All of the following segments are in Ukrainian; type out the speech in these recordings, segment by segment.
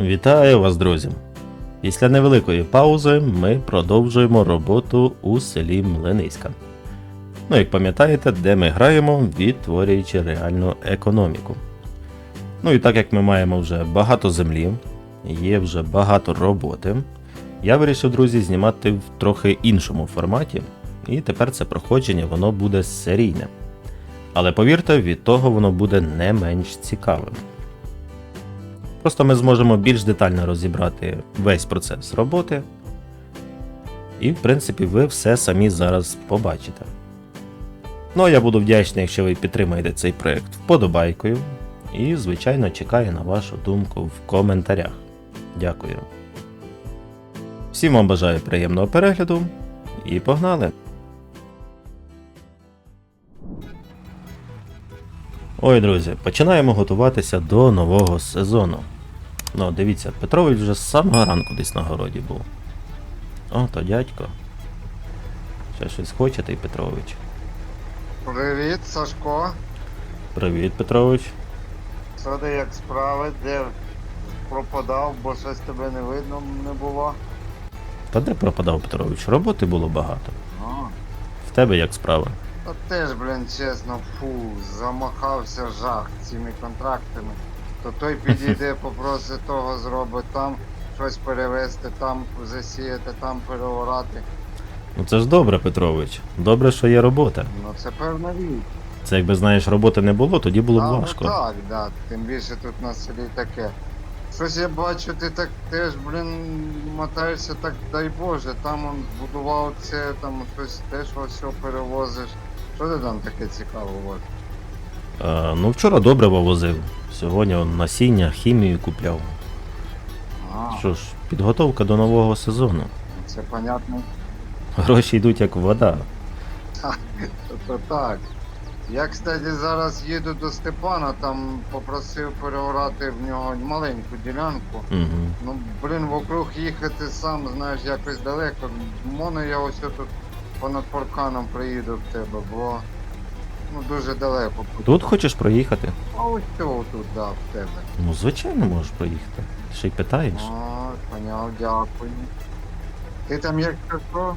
Вітаю вас, друзі! Після невеликої паузи ми продовжуємо роботу у селі Млиниська. Ну, як пам'ятаєте, де ми граємо, відтворюючи реальну економіку. Ну і так як ми маємо вже багато землі, є вже багато роботи, я вирішив, друзі, знімати в трохи іншому форматі, і тепер це проходження воно буде серійне. Але повірте, від того воно буде не менш цікавим. Просто ми зможемо більш детально розібрати весь процес роботи. І, в принципі, ви все самі зараз побачите. Ну, а я буду вдячний, якщо ви підтримаєте цей проект вподобайкою. І, звичайно, чекаю на вашу думку в коментарях. Дякую. Всім вам бажаю приємного перегляду і погнали! Ой, друзі, починаємо готуватися до нового сезону. Ну, дивіться, Петрович вже з самого ранку десь на городі був. О, то дядько. Ще щось хоче той Петрович. Привіт, Сашко. Привіт, Петрович. Ти як справи? Де пропадав, бо щось тебе не видно не було. Та де пропадав Петрович? Роботи було багато. А, В тебе як справи? Та теж, блін, чесно, фу, замахався жах цими контрактами. То той підійде, попросить того зробить там, щось перевезти, там засіяти, там переорати. Ну це ж добре, Петрович. Добре, що є робота. Ну це певна річ. Це якби знаєш, роботи не було, тоді було б А, ну важко. так, да. Тим більше тут на селі таке. Щось я бачу, ти так теж, блін, мотаєшся так, дай Боже, там он будував це, там щось теж ось що перевозиш. Що ти там таке цікаве возиш? Е, ну вчора добре возив. Сьогодні он насіння, хімію купляв. А, Що ж, підготовка до нового сезону. це понятно. Гроші йдуть як вода. То так. Я, кстати, зараз їду до Степана, там попросив переорати в нього маленьку ділянку. Угу. Ну, блін, вокруг їхати сам, знаєш, якось далеко. Моно я ось тут понад парканом приїду в тебе, бо ну дуже далеко. Тут хочеш проїхати? А ось цього тут, да, в тебе. Ну, звичайно, можеш проїхати. Ще й питаєш. О, поняв, дякую. Ти там як що?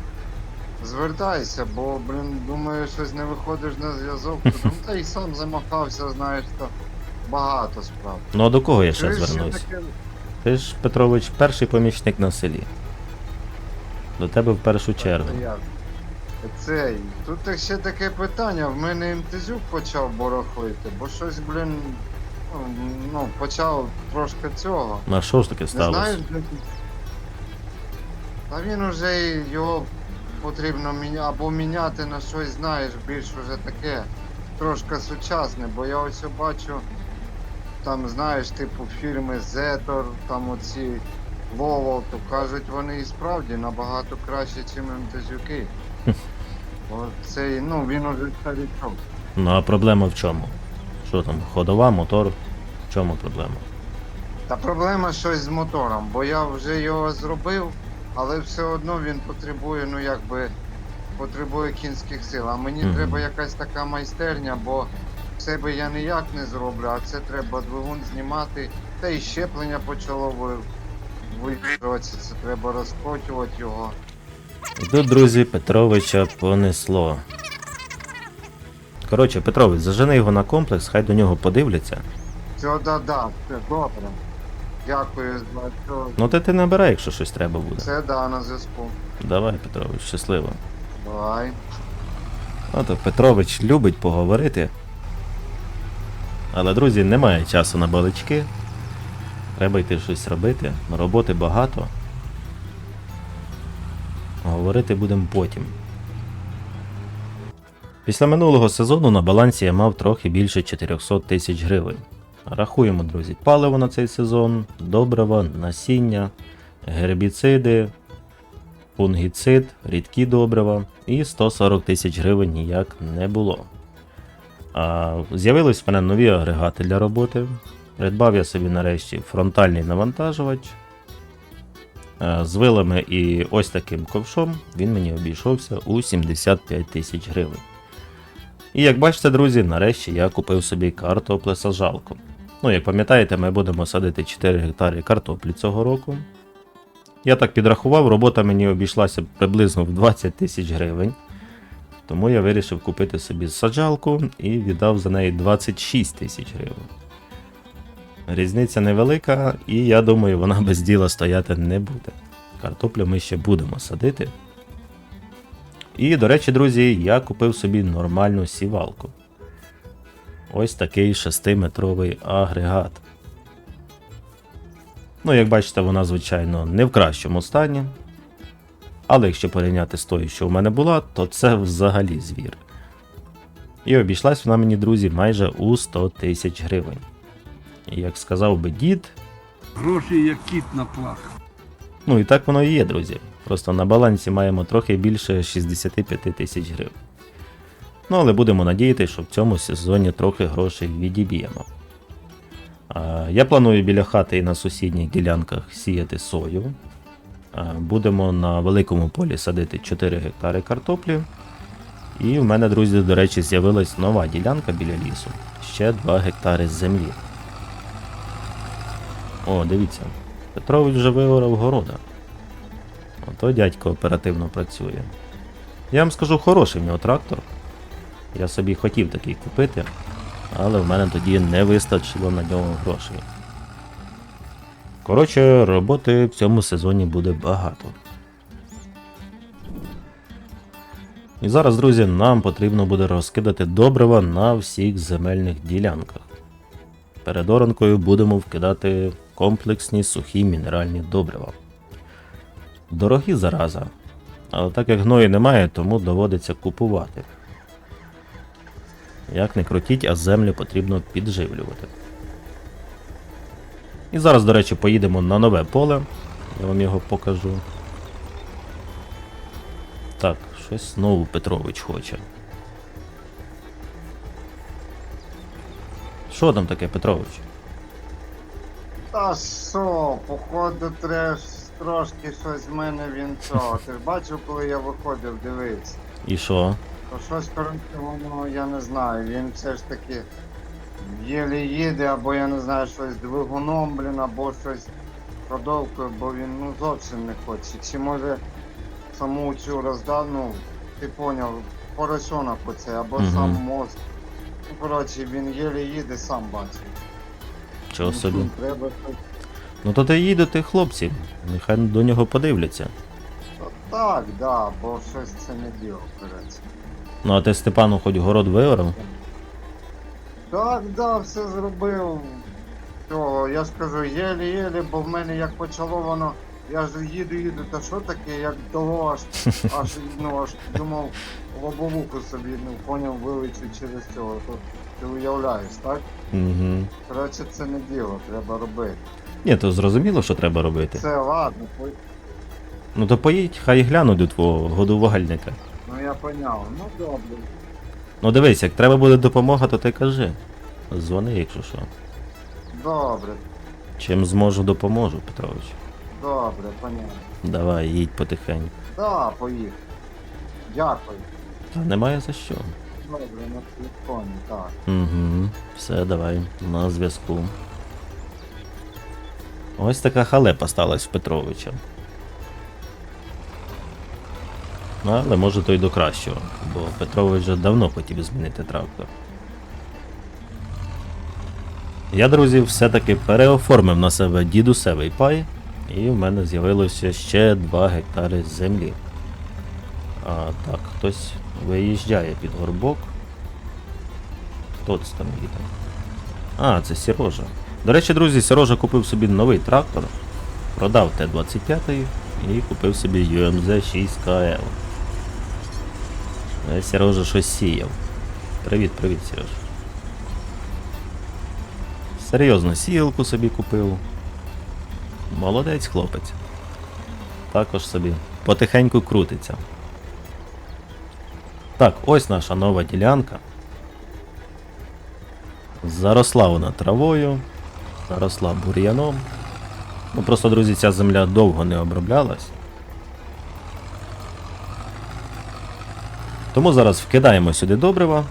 Звертайся, бо, блін, думаю, щось не виходиш на зв'язок. Ну, та й сам замахався, знаєш, то багато справ. Ну а до кого я ще Чуєш, звернусь? таке- Ти ж, Петрович, перший помічник на селі. До тебе в першу чергу. Як? Цей, тут ще таке питання, в мене МТЗюк почав борохлити, бо щось, блін, ну, ну, почав трошки цього. На що ж таке Не сталося? де тут? Та він уже його потрібно міня... або міняти на щось, знаєш, більш уже таке, трошки сучасне, бо я ось бачу, там, знаєш, типу фірми Зетор, там оці Volvo, то кажуть, вони і справді набагато краще, ніж МТЗюки. Бо цей, ну, він уже старічок. Ну а проблема в чому? Що там, ходова, мотор? В чому проблема? Та проблема щось з мотором, бо я вже його зробив, але все одно він потребує, ну якби, потребує кінських сил. А мені Мгм. треба якась така майстерня, бо себе я ніяк не зроблю, а це треба двигун знімати, та і щеплення почало ви- виїжджатися, це треба розкручувати його. Тут, друзі, Петровича понесло. Коротше, Петрович, зажени його на комплекс, хай до нього подивляться. Все, да-да, все добре. Дякую за що. Ну ти ти набирай, якщо щось треба буде. Це да на зв'язку. Давай, Петрович, щасливо. Давай. А то Петрович любить поговорити. Але, друзі, немає часу на балички. Треба йти щось робити. Роботи багато. Говорити будемо потім. Після минулого сезону на балансі я мав трохи більше 400 тисяч гривень. Рахуємо, друзі, паливо на цей сезон, добрива, насіння, гербіциди, фунгіцид, рідкі добрива і 140 тисяч гривень ніяк не було. З'явились в мене нові агрегати для роботи. Придбав я собі нарешті фронтальний навантажувач. Е, З вилами і ось таким ковшом він мені обійшовся у 75 тисяч гривень. І як бачите, друзі, нарешті я купив собі картоплесажалку. Ну, як пам'ятаєте, ми будемо садити 4 гектари картоплі цього року. Я так підрахував, робота мені обійшлася приблизно в 20 тисяч гривень. Тому я вирішив купити собі саджалку і віддав за неї 26 тисяч гривень. Різниця невелика, і я думаю, вона без діла стояти не буде. Картоплю ми ще будемо садити. І, до речі, друзі, я купив собі нормальну сівалку. Ось такий 6-метровий агрегат. Ну, як бачите, вона, звичайно, не в кращому стані. Але якщо порівняти з тою, що в мене була, то це взагалі звір. І обійшлась вона мені, друзі, майже у 100 тисяч гривень. Як сказав би дід, Гроші як кіт наплакав. ну і так воно і є, друзі. Просто на балансі маємо трохи більше 65 тисяч гривень. Ну, але будемо надіятися, що в цьому сезоні трохи грошей відіб'ємо. Я планую біля хати і на сусідніх ділянках сіяти сою. Будемо на великому полі садити 4 гектари картоплі. І в мене, друзі, до речі, з'явилась нова ділянка біля лісу. Ще 2 гектари землі. О, дивіться. Петрович вже виорав города. Ото дядько оперативно працює. Я вам скажу, хороший в нього трактор. Я собі хотів такий купити, але в мене тоді не вистачило на нього грошей. Коротше, роботи в цьому сезоні буде багато. І зараз, друзі, нам потрібно буде розкидати добрива на всіх земельних ділянках. Перед оранкою будемо вкидати комплексні сухі мінеральні добрива. Дорогі зараза, але так як гної немає, тому доводиться купувати. Як не крутіть, а землю потрібно підживлювати. І зараз, до речі, поїдемо на нове поле. Я вам його покажу. Так, щось знову Петрович хоче. Що там таке, Петрович? Та що, походу треш трошки щось в мене він цього. Ти ж бачив, коли я виходив, дивився. І що? То щось коротше, воно, я не знаю, він все ж таки єлі їде, або я не знаю, щось з двигуном, блін, або щось продовкою, бо він ну зовсім не хоче. Чи може саму цю роздав, ну, ти поняв, поросенок оце, або Мгм. сам мост. Ну, коротше, він єлі їде, сам бачив. Чого Ну, собі? Треба щось Ну то ти їдь до тих хлопців, нехай до нього подивляться. Та Так, да, бо щось це не діло, коротше. Ну а ти Степану хоч город виорав? Так, да, все зробив. Цього, я ж кажу, єлі-єлі, бо в мене як почало воно, я ж їду, їду, та що таке, як дало аж, аж, ну, аж думав, лобовуху собі, ну, поняв, вилечу через цього. То, ти уявляєш, так? Угу. Коротше, це не діло, треба робити. Ні, то зрозуміло, що треба робити. Це ладно, по- Ну то поїдь, хай глянуть до твого годувальника. ну я поняв. Ну добре. Ну дивись, як треба буде допомога, то ти кажи. Дзвони, якщо що. Добре, Чим зможу, допоможу, Петрович. добре, поняв. Давай, їдь потихеньку. Да, поїхав. Дякую. Та немає за що. Добре, на телефоні, так. Угу. Все, давай, на зв'язку. Ось така халепа сталася в Петровича. Але може то й до кращого, бо Петрович вже давно хотів змінити трактор. Я, друзі, все-таки переоформив на себе дідусевий пай, і в мене з'явилося ще 2 гектари землі. А так, хтось виїжджає під горбок. Хто це там їде? А, це Сірожа. До речі, друзі, Сірожа купив собі новий трактор, продав Т-25 і купив собі UMZ 6KL. Е, Сірожа щось сіяв. Привіт, привіт, Сереж. Серйозно, сіялку собі купив. Молодець хлопець. Також собі потихеньку крутиться. Так, ось наша нова ділянка. Заросла вона травою, заросла бур'яном. Ну просто, друзі, ця земля довго не оброблялась. Тому зараз вкидаємо сюди добрива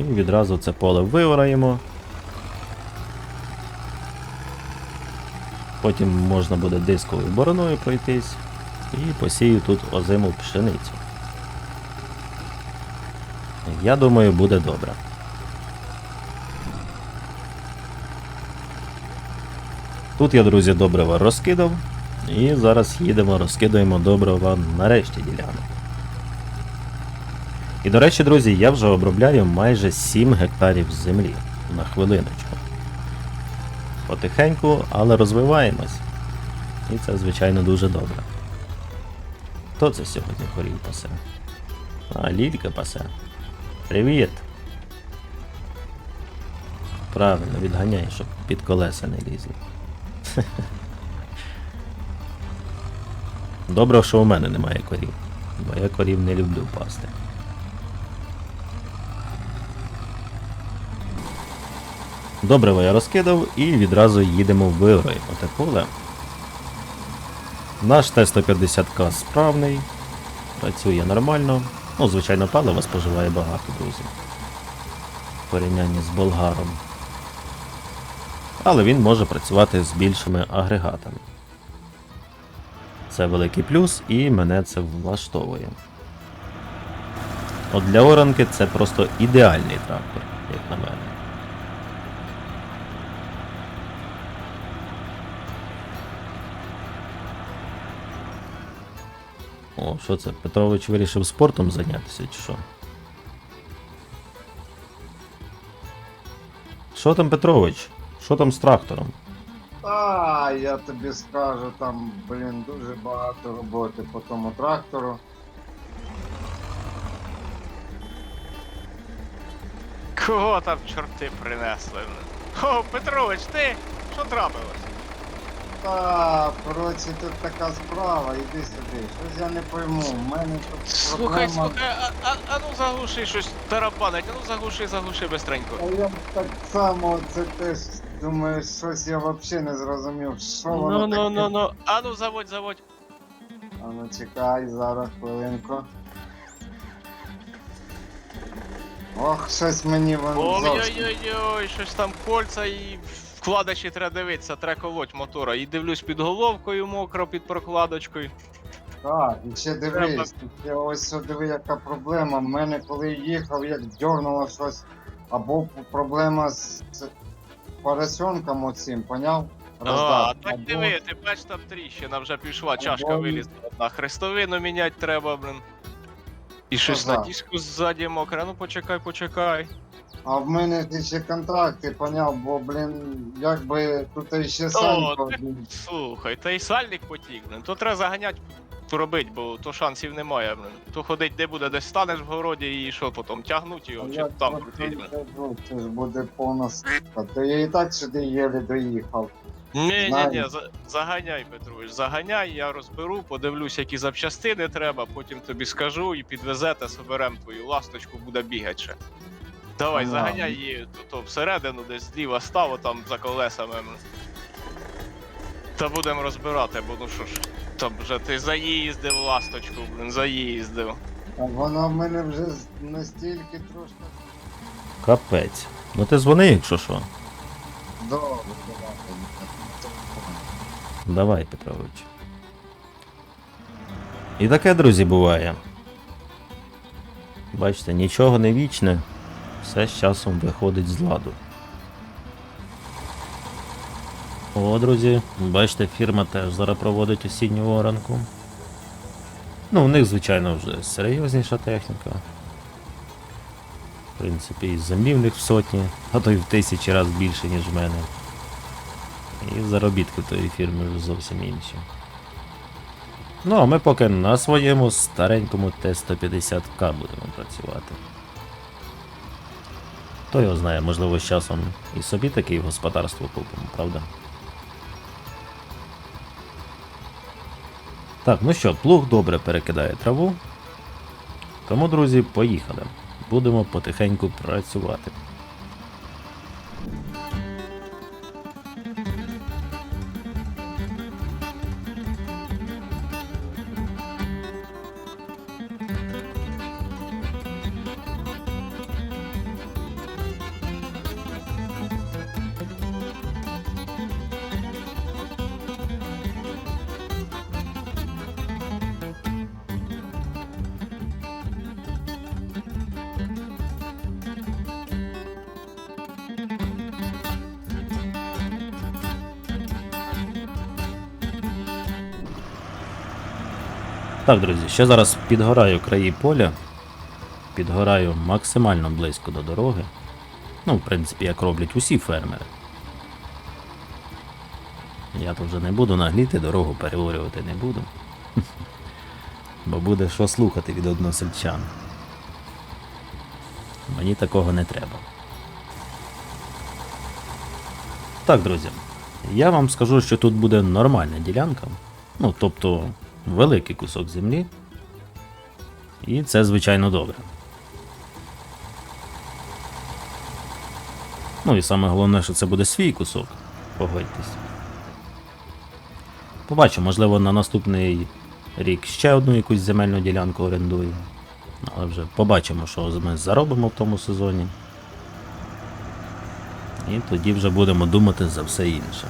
і відразу це поле виораємо. потім можна буде дисковою бороною пройтись і посію тут озиму пшеницю. Я думаю, буде добре. Тут я, друзі, добрива розкидав. І зараз їдемо, розкидаємо добрива на решті ділянок. І до речі, друзі, я вже обробляю майже 7 гектарів землі на хвилиночку. Потихеньку, але розвиваємось. І це, звичайно, дуже добре. Хто це сьогодні хорів пасе? А, Лілька пасе. Привіт! Правильно, відганяй, щоб під колеса не лізли. Добре, що у мене немає корів, бо я корів не люблю пасти. Добре, я розкидав і відразу їдемо виграємо те поле. Наш Т-150К справний, працює нормально. Ну, звичайно, палива споживає багато, друзі. В порівнянні з болгаром. Але він може працювати з більшими агрегатами. Це великий плюс, і мене це влаштовує. От для оранки це просто ідеальний трактор, як на мене. О, що це? Петрович вирішив спортом зайнятися, чи що? Що там, Петрович? Що там з трактором? А, я тобі скажу, там, блін, дуже багато роботи по тому трактору. Кого там чорти принесли? О, Петрович, ти? Що трапилось? Та, коротше, тут така справа, іди сюди. Щось я не пойму. У мене тут Слухай, проблема. слухай, а, а, а ну заглуши щось тарабанить, а ну заглуши, заглуши бистренько. А я так само це теж думаю, щось я взагалі не зрозумів, що воно Ну, ну, таке. ну, ну, а ну заводь, заводь. А ну чекай, зараз хвилинку. Ох, щось мені воно зовсім. Ой-ой-ой, щось там кольца і вкладачі треба дивитися, треба колоть мотора. І дивлюсь під головкою мокро, під прокладочкою. Так, і ще дивись, я ось диви, яка проблема. В мене коли їхав, як дьорнуло щось, або проблема з, поросенком оцим, поняв? А, Роздав. так Або- диви, ти бач, там тріщина вже пішла, чашка вилізла одна. Хрестовину міняти треба, блин. І щось на диску ззаді мокре, ну почекай, почекай. А в мене ж ще контракти, поняв, бо, блін, якби тут ще так- блін. Слухай, та й сальник потік, блин. То треба заганять робить, бо то шансів немає, блин. То ходить де буде, десь станеш в городі і що потім, тягнуть його, чи Я там крутить, блин. кажу, Це ж буде повна с**ка. То я і так сюди єлі доїхав. Ні, ні, ні, Знаю. заганяй, Петрович, заганяй, я розберу, подивлюсь, які запчастини треба, потім тобі скажу і підвезете, соберем твою ласточку, буде бігати ще. Давай, Ага. заганяй її то, то всередину, десь зліва став, там за колесами. Та будемо розбирати, бо ну що ж, там вже ти заїздив ласточку, блин, заїздив. А вона в мене вже з- настільки трошки. Капець. Ну ти дзвони, якщо що. Добре, давай. Давай, Петрович. І таке, друзі, буває. Бачите, нічого не вічне, все з часом виходить з ладу. О, друзі, бачите, фірма теж зараз проводить осінню оранку. Ну, у них, звичайно, вже серйозніша техніка. В принципі, і землі в них в сотні, а то й в тисячі разів більше, ніж в мене. І заробітки тої фірми вже зовсім інші. Ну, а ми поки на своєму старенькому Т-150К будемо працювати. Хто його знає, можливо, з часом і собі таке господарство купимо, правда? Так, ну що, плуг добре перекидає траву. Тому, друзі, поїхали. Будемо потихеньку працювати. Так, друзі, ще зараз підгораю краї поля. Підгораю максимально близько до дороги. Ну, в принципі, як роблять усі фермери. Я тут вже не буду нагліти, дорогу переорювати не буду. Бо буде що слухати від односельчан. Мені такого не треба. Так, друзі, я вам скажу, що тут буде нормальна ділянка. Ну, тобто великий кусок землі. І це, звичайно, добре. Ну і саме головне, що це буде свій кусок. Погодьтесь. Побачу, можливо, на наступний рік ще одну якусь земельну ділянку орендую. Але вже побачимо, що ми заробимо в тому сезоні. І тоді вже будемо думати за все інше.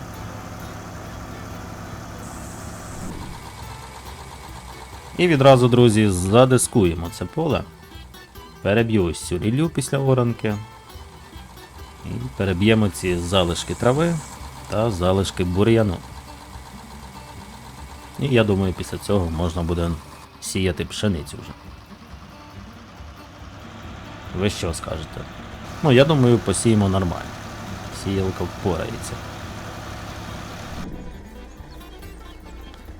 І відразу, друзі, задискуємо це поле. Переб'ю ось цю ріллю після оранки. І переб'ємо ці залишки трави та залишки бур'яну. І я думаю, після цього можна буде сіяти пшеницю вже. Ви що скажете? Ну, я думаю, посіємо нормально. Сіялка впорається.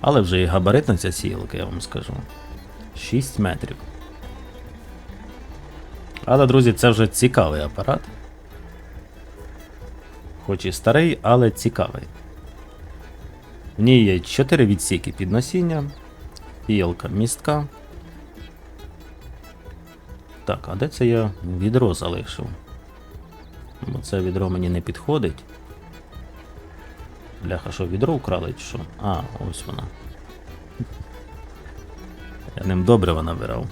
Але вже і габаритна ця сіялка, я вам скажу. 6 метрів. Але, друзі, це вже цікавий апарат. Хоч і старий, але цікавий. В ній є 4 відсіки під насіння, сіялка містка. Так, а де це я відро залишив? Бо це відро мені не підходить. Бляха, що відро украли чи що? А, ось воно. Я ним добре набирав.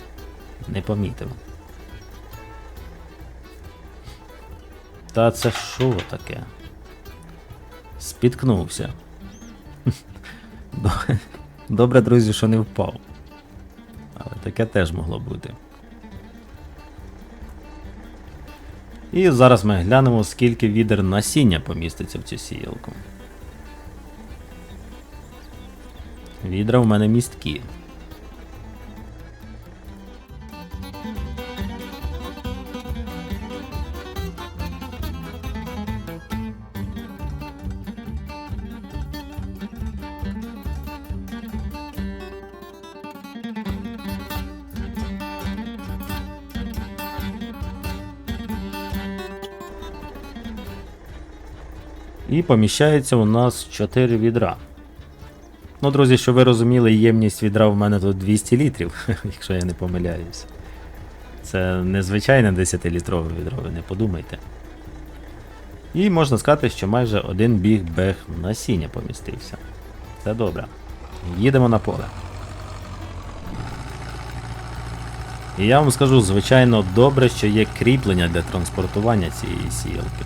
Не помітив. Та це що таке? Спіткнувся. Добре, друзі, що не впав. Але таке теж могло бути. І зараз ми глянемо, скільки відер насіння поміститься в цю сіялку. Відра в мене місткі. І поміщається у нас 4 відра. Ну, друзі, щоб ви розуміли, ємність відра в мене тут 200 літрів, якщо я не помиляюсь. Це незвичайне 10-літрове відро, ви не подумайте. І можна сказати, що майже один біг бег насіння помістився. Це добре. Їдемо на поле. І я вам скажу, звичайно, добре, що є кріплення для транспортування цієї сіялки.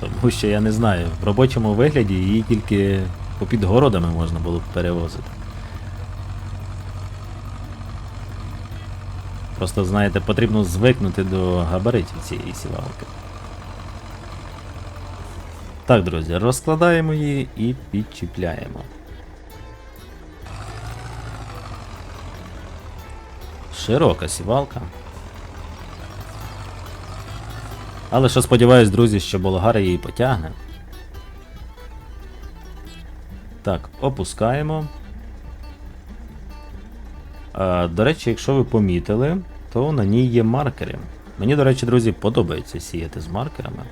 Тому що я не знаю, в робочому вигляді її тільки попід городами можна було б перевозити. Просто, знаєте, потрібно звикнути до габаритів цієї сівалки. Так, друзі, розкладаємо її і підчіпляємо. Широка сівалка. Але що сподіваюсь, друзі, що болгар її потягне. Так, опускаємо. А, до речі, якщо ви помітили, то на ній є маркери. Мені, до речі, друзі, подобається сіяти з маркерами.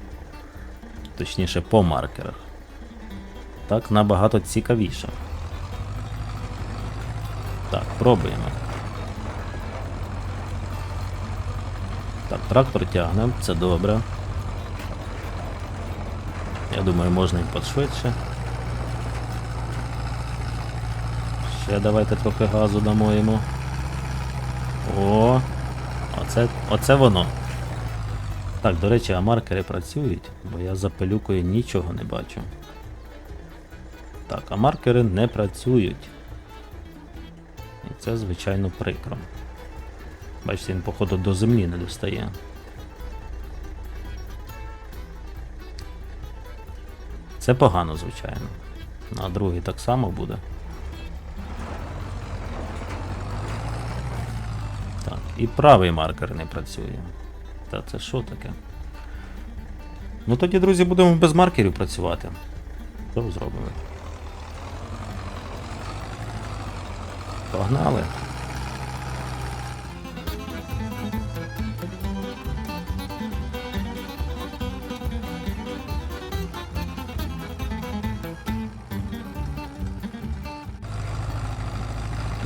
Точніше, по маркерах. Так набагато цікавіше. Так, пробуємо. Так, трактор тягне, це добре. Я думаю, можна і подшвидше. Ще давайте трохи газу дамо йому. О! Оце, оце воно. Так, до речі, а маркери працюють, бо я за пилюкою нічого не бачу. Так, а маркери не працюють. І це, звичайно, прикро. Бачите, він, походу, до землі не достає. Це погано, звичайно. На другий так само буде. І правий маркер не працює. Та це що таке? Ну тоді, друзі, будемо без маркерів працювати. Що зробимо? Погнали.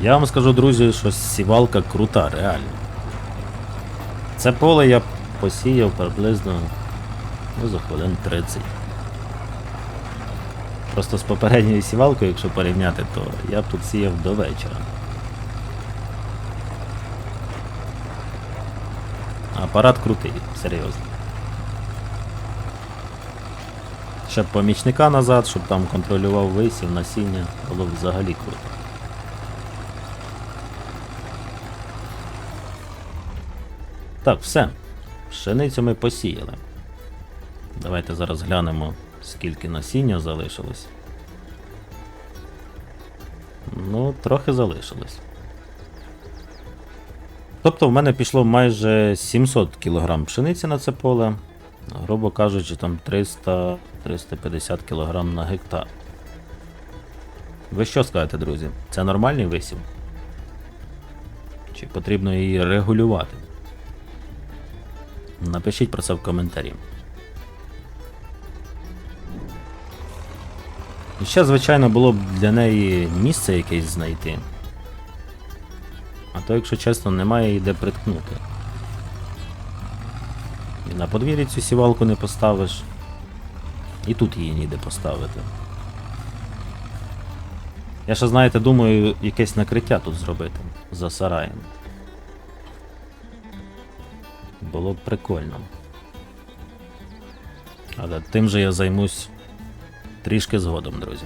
Я вам скажу, друзі, що сівалка крута, реально. Це поле я посіяв приблизно ну, за хвилин 30. Просто з попередньою сівалкою, якщо порівняти, то я б тут сіяв до вечора. Апарат крутий, серйозно. Ще помічника назад, щоб там контролював висів, насіння, було взагалі круто. Так, все. Пшеницю ми посіяли. Давайте зараз глянемо, скільки насіння залишилось. Ну, трохи залишилось. Тобто в мене пішло майже 700 кг пшениці на це поле. Грубо кажучи, там 300-350 кг на гектар. Ви що скажете, друзі? Це нормальний висів? Чи потрібно її регулювати? Напишіть про це в коментарі. І ще, звичайно, було б для неї місце якесь знайти. А то, якщо чесно, немає її де приткнути. І на подвір'ї цю сівалку не поставиш. І тут її ніде поставити. Я ще, знаєте, думаю, якесь накриття тут зробити за сараєм. Було б прикольно. Але тим же я займусь трішки згодом, друзі.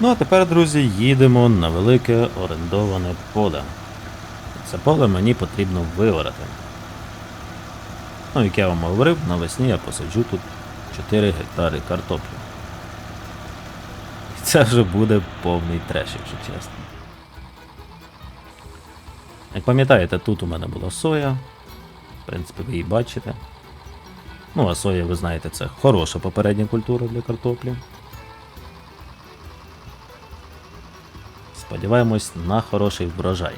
Ну а тепер, друзі, їдемо на велике орендоване поле. Це поле мені потрібно виорати. Ну, як я вам говорив, навесні я посаджу тут 4 гектари картоплі. І це вже буде повний треш, якщо чесно. Як пам'ятаєте, тут у мене була соя. В принципі, ви її бачите. Ну, а соя, ви знаєте, це хороша попередня культура для картоплі. Сподіваємось на хороший врожай.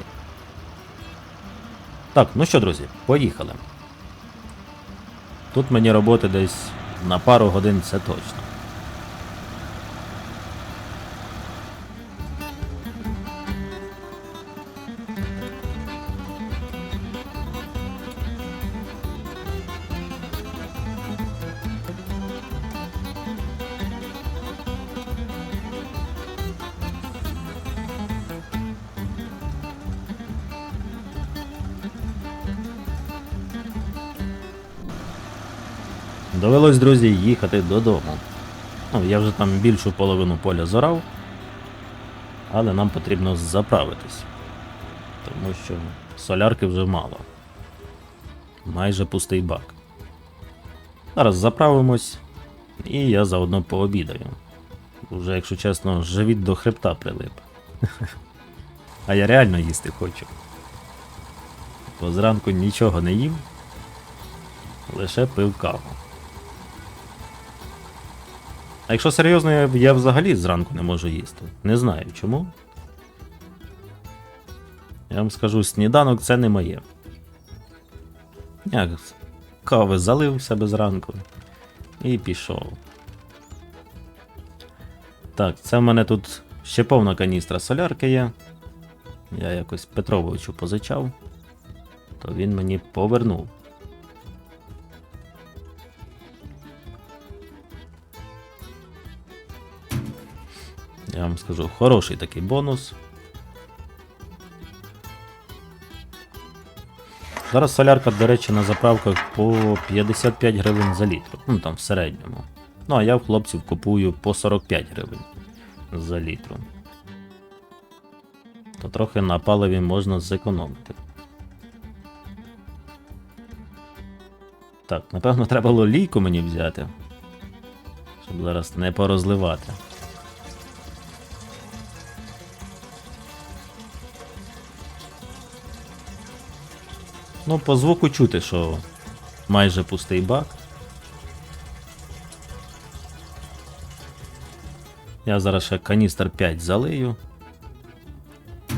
Так, ну що, друзі, поїхали. Тут мені роботи десь на пару годин це точно. Довелось, друзі, їхати додому. Ну, я вже там більшу половину поля зорав, але нам потрібно заправитись. Тому що солярки вже мало. Майже пустий бак. Зараз заправимось, і я заодно пообідаю. Уже, якщо чесно, живіт до хребта прилип. А я реально їсти хочу. Бо зранку нічого не їв, лише пив каву. А якщо серйозно, я, взагалі зранку не можу їсти. Не знаю чому. Я вам скажу, сніданок це не моє. Як кави залив себе зранку і пішов. Так, це в мене тут ще повна каністра солярки є. Я якось Петровичу позичав, то він мені повернув. Я вам скажу, хороший такий бонус. Зараз солярка, до речі, на заправках по 55 гривень за літр. Ну там в середньому. Ну а я в хлопців купую по 45 гривень за літру. То трохи на паливі можна зекономити. Так, напевно, треба було лійку мені взяти. Щоб зараз не порозливати. Ну, по звуку чути, що майже пустий бак. Я зараз ще каністр 5 залию.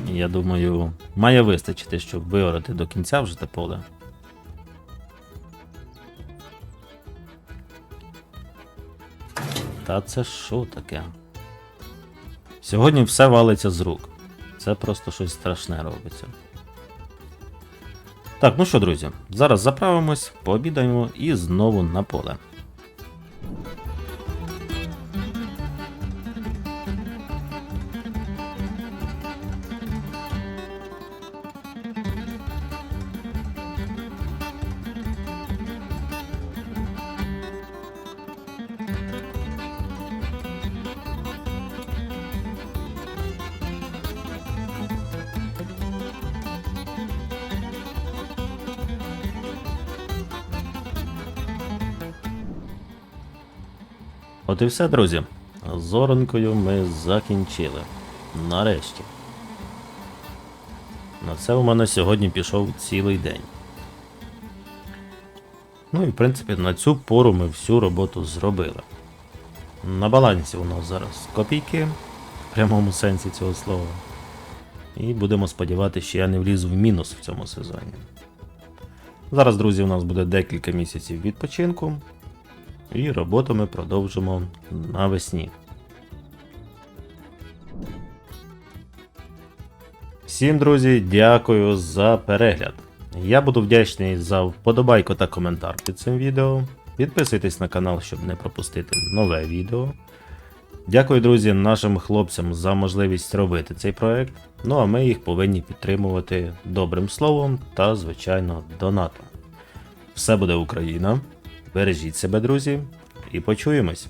Я думаю, має вистачити, щоб виорати до кінця вже те поле. Та це що таке? Сьогодні все валиться з рук. Це просто щось страшне робиться. Так, ну що, друзі, зараз заправимось, пообідаємо і знову на поле. От і все, друзі. З ми закінчили. Нарешті. На це у мене сьогодні пішов цілий день. Ну і в принципі на цю пору ми всю роботу зробили. На балансі у нас зараз копійки, в прямому сенсі цього слова. І будемо сподіватися, що я не влізу в мінус в цьому сезоні. Зараз, друзі, у нас буде декілька місяців відпочинку. І роботу ми продовжимо навесні. Всім, друзі, дякую за перегляд. Я буду вдячний за вподобайку та коментар під цим відео. Підписуйтесь на канал, щоб не пропустити нове відео. Дякую, друзі, нашим хлопцям за можливість робити цей проект. Ну а ми їх повинні підтримувати добрим словом та, звичайно, донатом. Все буде Україна! Бережіть себе, друзі, і почуємось.